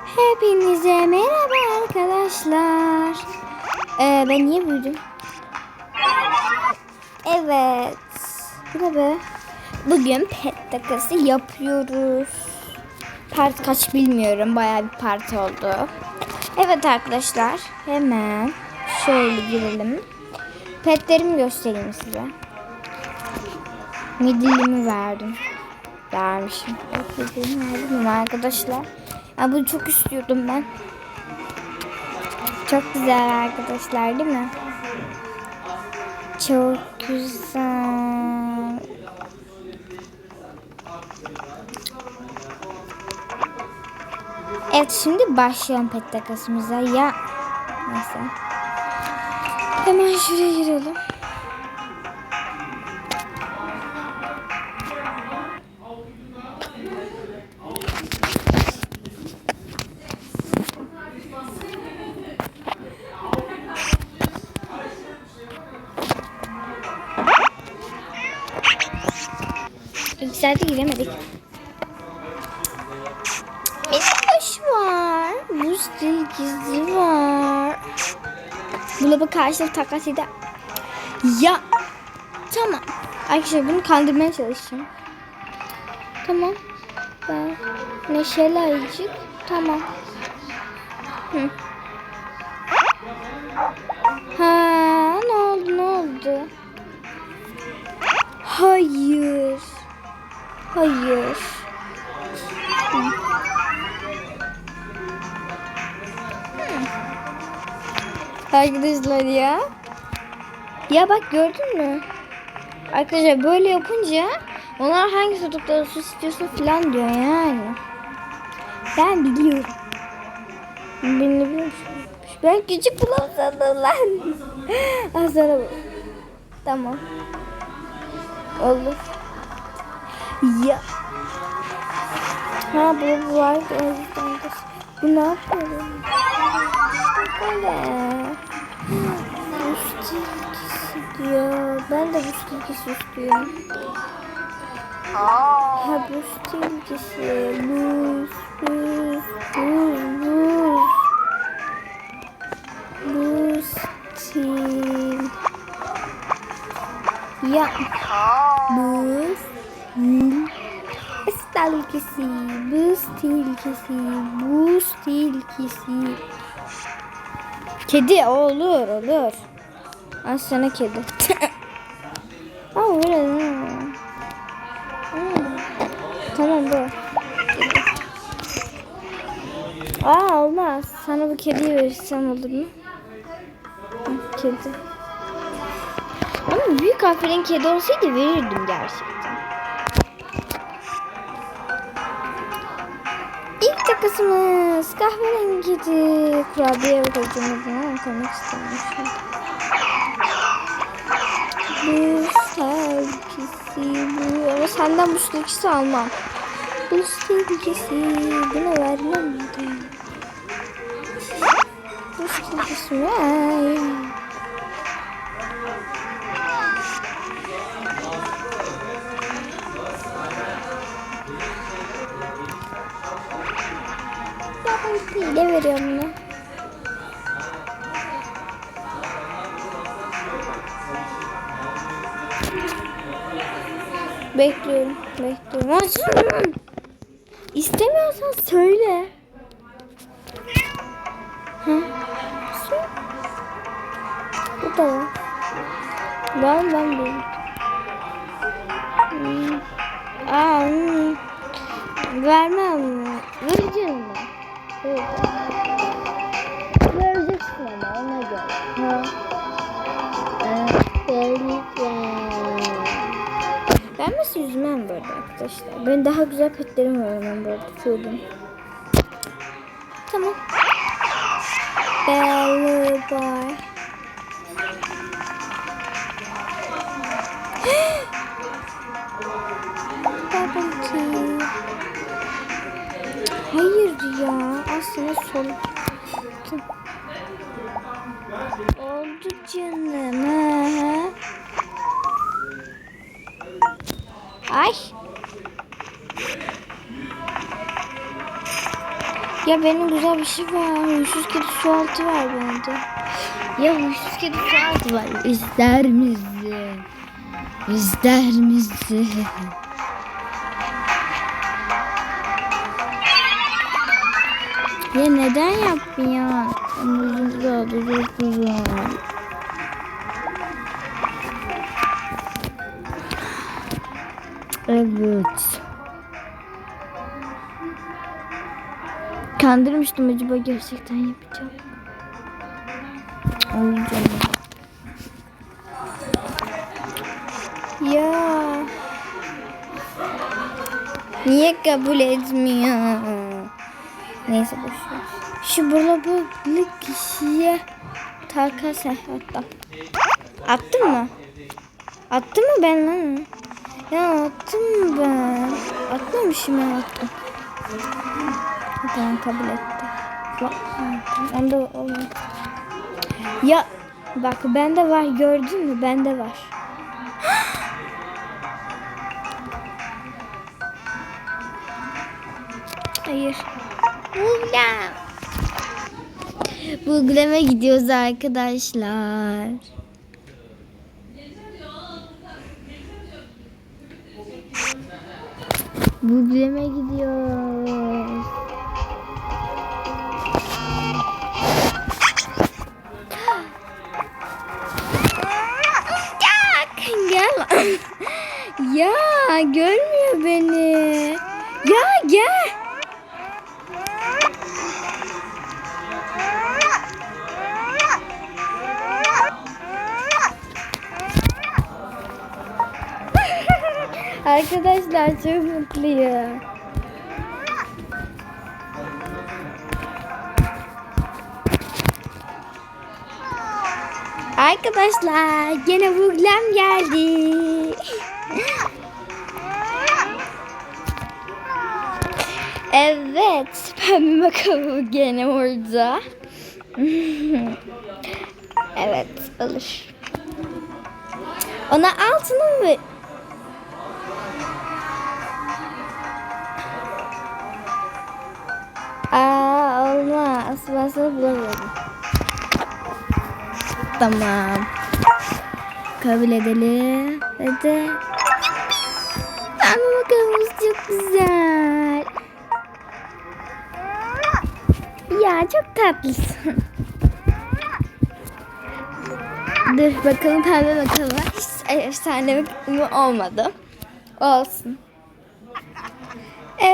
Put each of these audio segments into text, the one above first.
Hepinize merhaba arkadaşlar. Ee, ben niye büyüdüm? Evet. Bu ne be? Bugün pet takası yapıyoruz. Part kaç bilmiyorum. Bayağı bir parti oldu. Evet arkadaşlar. Hemen şöyle girelim. Petlerimi göstereyim size. Midillimi verdim. Vermişim. Midillimi verdim arkadaşlar? Ya bunu çok istiyordum ben. Çok güzel arkadaşlar değil mi? Çok güzel. Evet şimdi başlayalım pet takasımıza. Ya neyse. Hemen şuraya girelim. Saate giremedik. Minnoş var. Buz dilgisi var. Buna bir karşılık takas eder. Ya. Tamam. Arkadaşlar bunu kandırmaya çalışacağım. Tamam. Ben neşeli ayıcık. Tamam. Hı. Hayır. Hı. Hı. Arkadaşlar ya. Ya bak gördün mü? Arkadaşlar böyle yapınca onlar hangi tutukları su istiyorsun falan diyor yani. Ben biliyorum. Ben biliyorum. Ben küçük bulamsadım lan. Az sonra. Tamam. Olur. Ya. Ha bu var. O yüzden de. Bu ne yapıyor? Böyle. Buz tilkisi diyor. Ben de buz tilkisi istiyorum. Ha buz tilkisi. Buz, buz, buz, buz. Buz til. Ya. Buz til. Buz tilkisi. Buz tilkisi. Kedi olur olur. Al sana kedi. Aa böyle. Hmm. Tamam bu. Aa olmaz. Sana bu kediyi verirsem olur mu? Kedi. Ama büyük harflerin kedi olsaydı verirdim gerçekten. İlk takısımız kahverengi. Kurabiye bakacağım adına koymak istemişim. Bu sevgisi bu. Ama senden bu sevgisi almam. Bu sevgisi buna vermem. Bu sevgisi ver. Veriyorum bunu? Bekliyorum, bekliyorum. Açın. İstemiyorsan söyle. Söyle. Bu da var. Ben ben bu. Hmm. Aa, hmm. Vermem. Vereceğim mi? Evet. Vereceksin ama ona göre. Ha. Vereceğim. Vermesi yüzmem böyle arkadaşlar. Ben daha güzel petlerim var ben böyle tutuyorum. Tamam. Belly boy. Aslında sol. Oldu canım. Ha. Ay. Ya benim güzel bir şey var. Huysuz kedi su altı var bende. Ya huysuz kedi su altı var. İster misin? İster misin? Ya neden yaptın ya? Daha da çok uzun. Evet. Kandırmıştım acaba gerçekten yapacağım. Olacağım. Ya. Niye kabul etmiyor? Neyse boşver. Şu bulabılı kişiye takas attım. Attın mı? Attım mı ben lan? Ya attım mı ben? Atmamışım ben attım. Tamam kabul etti. Bak, Onda olmadı. Ya bak bende var gördün mü? Bende var. Hayır. Buğlem. Buğlem'e gidiyoruz arkadaşlar. Buğlem'e gidiyoruz. Gel. ya görmüyor beni. Arkadaşlar çok mutluyum. Arkadaşlar gene buglem geldi. evet pembe makamı gene orada. evet alır. Ona altını mı Aa. Ben sana bulamıyorum. Tamam. Kabul edelim. Hadi. Ama makamımız çok güzel. Ya çok tatlısın. Dur bakalım pembe bakalım. Hiç efsane mi olmadı. Olsun.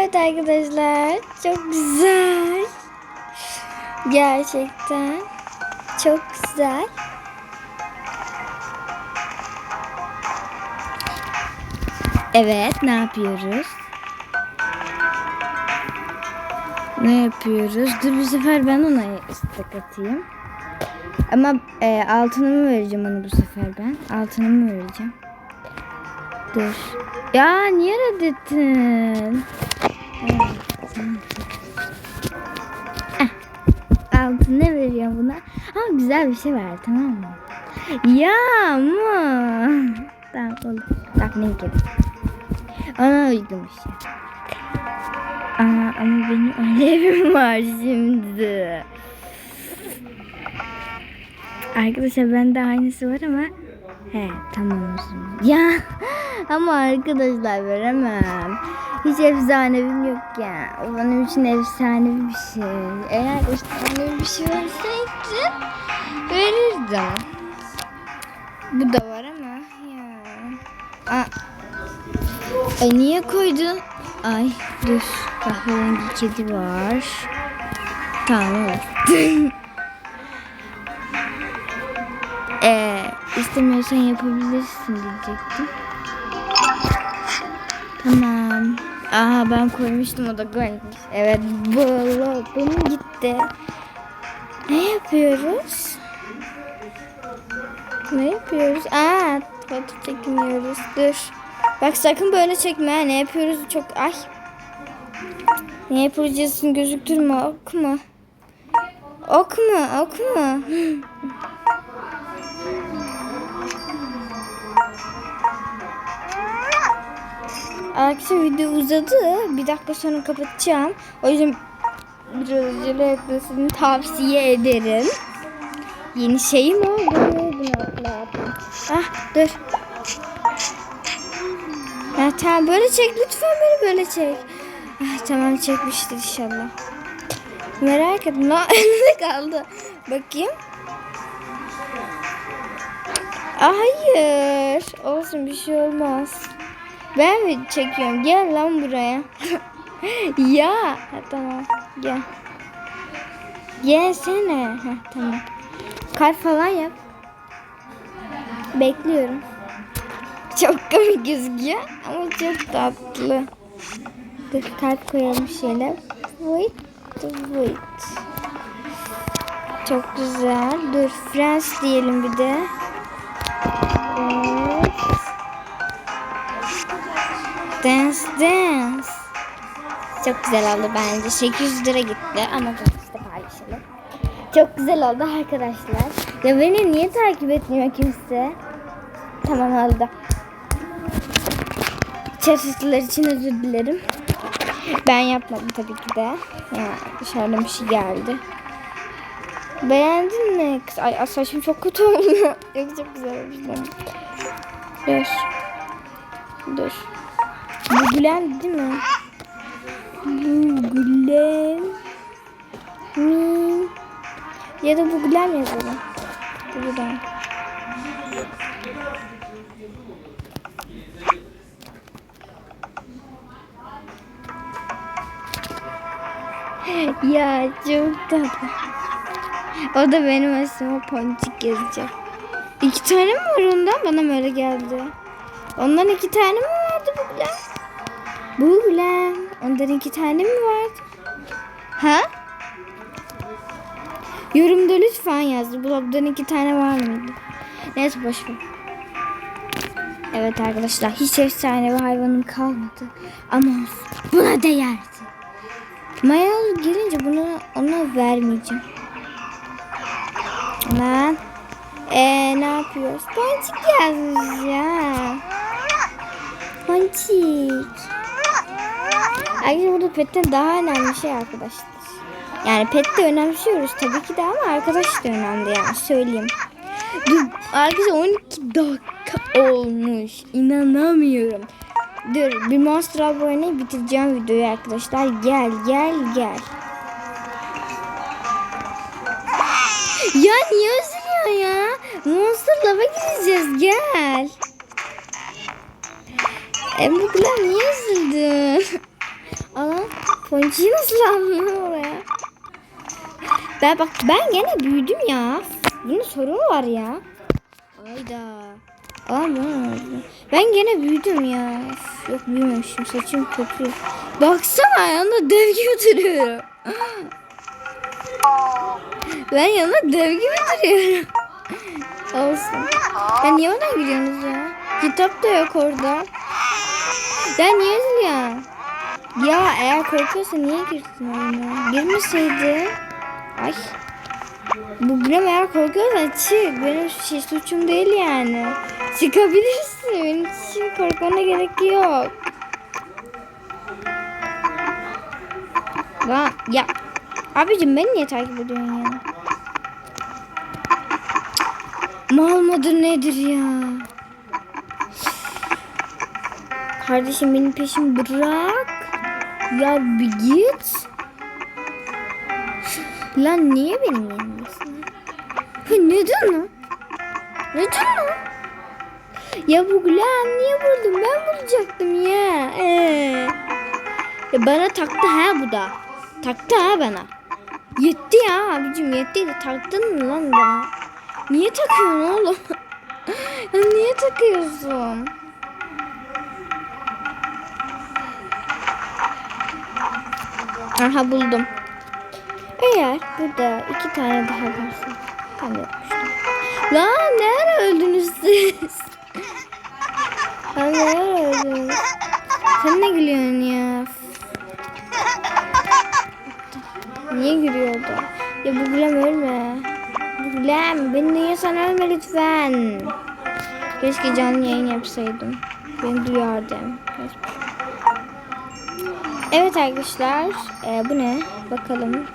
Evet arkadaşlar çok güzel. Gerçekten çok güzel. Evet ne yapıyoruz? Ne yapıyoruz? Dur bu sefer ben ona istek atayım. Ama e, altınımı vereceğim ona bu sefer ben. Altınımı vereceğim. Dur. Ya niye reddettin? Altın ne veriyor buna? Ha güzel bir şey ver tamam mı? Ya ama. Tamam olur. Bak ne gibi. Ona uydum işte. Aa, ama benim alevim var şimdi. Arkadaşlar bende aynısı var ama he tamam o zaman. Ya ama arkadaşlar veremem. Hiç efsanevim yok ya. O benim için efsanevi bir şey. Eğer efsanevi bir şey verseydi verirdim. Bu da var ama ya. Aa. Ay niye koydun? Ay dur. Kahverengi kedi var. Tamam olur. Ee, istemiyorsan yapabilirsin diyecektim. Tamam. Aha ben koymuştum o da koymuş. Evet benim gitti. Ne yapıyoruz? Ne yapıyoruz? Aa foto çekmiyoruz. Dur. Bak sakın böyle çekme. Ne yapıyoruz? Çok ay. Ne yapacağız? Gözüktürme. Ok mu? Ok mu? Ok mu? Arkadaşlar video uzadı. Bir dakika sonra kapatacağım. O yüzden biraz acele etmesini tavsiye ederim. Yeni. Bunu atladım. Ah dur. Ya tamam böyle çek lütfen beni böyle çek. Ah, tamam çekmiştir inşallah. Merak. Lan önünde kaldı. Bakayım. Ah, hayır. Olsun bir şey olmaz. Ben mi çekiyorum? Gel lan buraya. ya. Tamam. Gel. Gelsene. Heh, tamam. Kalp falan yap. Bekliyorum. Çok komik gözüküyor ama çok tatlı. Dur kalp koyalım şöyle. Wait, wait. Çok güzel. Dur Friends diyelim bir de. Dance dance. Çok güzel oldu bence. 800 lira gitti ama dur işte paylaşalım. Çok güzel oldu arkadaşlar. Ya beni niye takip etmiyor kimse? Tamam oldu. Çarşıtlar için özür dilerim. Ben yapmadım tabii ki de. Ya dışarıdan bir şey geldi. Beğendin mi? Kız, ay saçım çok kötü oldu. Yok çok güzel olmuş. Dur. Dur. Bu Gülen değil mi? Bu Gülen mi? Ya da bu Gülen yazalım. Bu Gülen. ya çok tatlı. O da benim aslında ponçik yazacak. İki tane mi var ondan? Bana mı öyle geldi? Ondan iki tane mi vardı bu Gülen? Bu Gülen. Ondan iki tane mi vardı? Ha? Yorumda lütfen yazdı. Blogdan iki tane var mıydı? Neyse boş ver. Evet arkadaşlar hiç efsane bir hayvanım kalmadı. Ama. Buna değerdi. Maya gelince bunu ona vermeyeceğim. Lan. Ee, ne yapıyoruz? Ponçik yazmış ya. Ponçik. Arkadaşlar burada petten daha önemli şey arkadaşlar. Yani pet de önemsiyoruz tabii ki de ama arkadaş da önemli yani söyleyeyim. Dur arkadaşlar 12 dakika olmuş. İnanamıyorum. Dur bir Monster Hub oynayıp bitireceğim videoyu arkadaşlar. Gel gel gel. Ya niye üzülüyorsun ya? Monster Love'a gideceğiz gel. Emre'ler niye üzüldün? Aa, Ponçi'yi nasıl aldın oraya? Ben bak ben gene büyüdüm ya. Bunun sorunu var ya. Ayda. Bu- ben gene büyüdüm ya. Yok büyümemişim saçım kötü. Baksana yanında dev gibi duruyorum. Ben yanında dev gibi duruyorum. Olsun. Ya niye oradan giriyorsunuz ya? Kitap da yok orada. Ya niye üzülüyorsun? Ya eğer korkuyorsa niye girsin oyuna? Girmeseydi. Ay. Bu bilmem eğer korkuyorsan çık. Benim şey, suçum değil yani. Çıkabilirsin. Benim için korkmana gerek yok. Lan ya. Abicim beni niye takip ediyorsun ya? Mal mıdır nedir ya? Kardeşim benim peşimi bırak. Ya bir git. Lan niye benim yanımdasın? Ha, neden lan? Neden lan? Ya bu Gülen niye vurdun? Ben vuracaktım ya. Ee. Ya bana taktı ha bu da. Taktı ha bana. Yetti ya abicim yetti taktın mı lan bana? Niye takıyorsun oğlum? niye takıyorsun? Aha buldum. Eğer burada iki tane daha varsa tam yapmıştım. Lan ne ara öldünüz siz? Lan ne ara öldünüz? Sen ne gülüyorsun ya? Niye gülüyordu? Ya bu Gülem ölme. Bu Gülem beni duyuyorsan ölme lütfen. Keşke canlı yayın yapsaydım. Beni duyardım. Evet arkadaşlar. e, bu ne? Bakalım.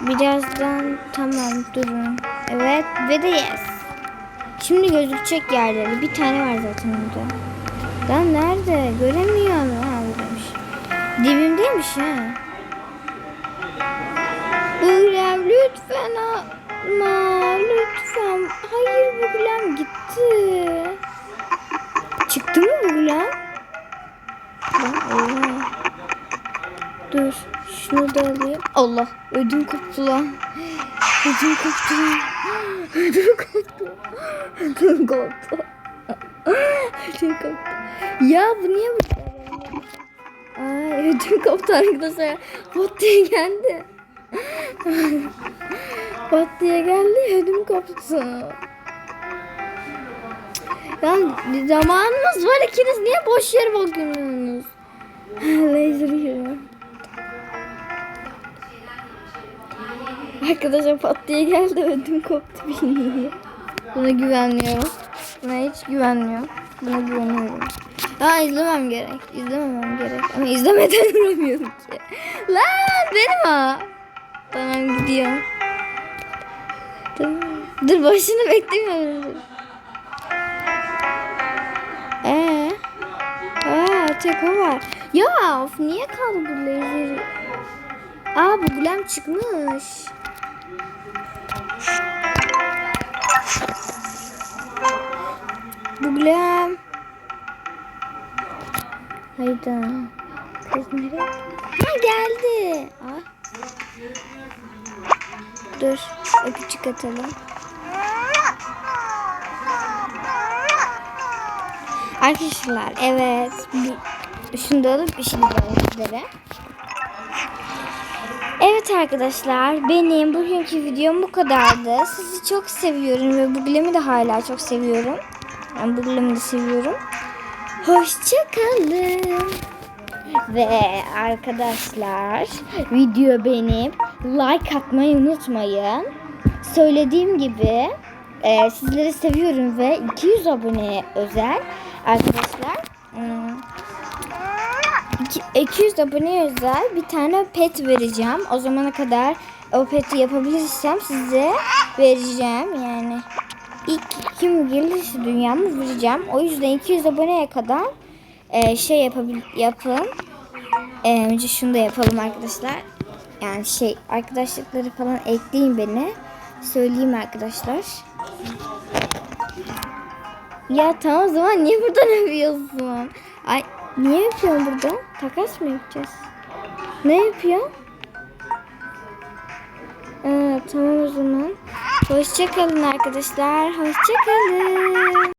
Birazdan tamam durun. Evet ve de yes. Şimdi gözükecek yerleri. Bir tane var zaten orada. Lan nerede? Göremiyorum. Ha buradaymış. Dibimdeymiş ha. Buğlem lütfen atma. Lütfen. Hayır Buğlem gitti. Oha. Dur. Şunu da alayım. Allah. Ödüm koptu lan. Ödüm koptu lan. Ödüm koptu. Ödüm koptu. Ödüm koptu. Ya bu niye bu? Ay ödüm koptu arkadaşlar. Bot diye geldi. Bot diye geldi ödüm koptu. Ya zamanımız var ikiniz niye boş yere bakıyorsunuz? Laser hero. Arkadaşlar pat diye geldi ödüm koptu bilmiyorum. Buna güvenmiyorum. Buna hiç güvenmiyorum. Buna güveniyorum. Ha izlemem gerek. İzlememem gerek. Ama izlemeden duramıyorum ki. Lan benim o. Tamam gidiyorum. Tamam. Dur başını beklemiyorum. O var. Ya of niye kaldı bu laser? Aa bu gülem çıkmış. Bu gülem. Hayda. Kız nereye? Ha geldi. Aa. Dur. Öpücük atalım. Arkadaşlar evet. Şunu da alıp işini sizlere. Evet arkadaşlar benim bugünkü videom bu kadardı. Sizi çok seviyorum ve bu gülemi de hala çok seviyorum. Ben bu gülemi de seviyorum. Hoşçakalın. Ve arkadaşlar video beğenip like atmayı unutmayın. Söylediğim gibi e, sizleri seviyorum ve 200 aboneye özel arkadaşlar. hmm, 200 abone özel bir tane pet vereceğim. O zamana kadar o peti yapabilirsem size vereceğim. Yani ilk kim gelirse dünyamı vereceğim. O yüzden 200 aboneye kadar e, şey yapabil yapın. E, önce şunu da yapalım arkadaşlar. Yani şey arkadaşlıkları falan ekleyin beni. Söyleyeyim arkadaşlar. Ya tamam o zaman niye buradan yapıyorsun? Ay niye yapıyorsun burada? Takas mı yapacağız? Ne yapıyorsun? Aa, tamam o zaman. Hoşçakalın arkadaşlar. Hoşçakalın.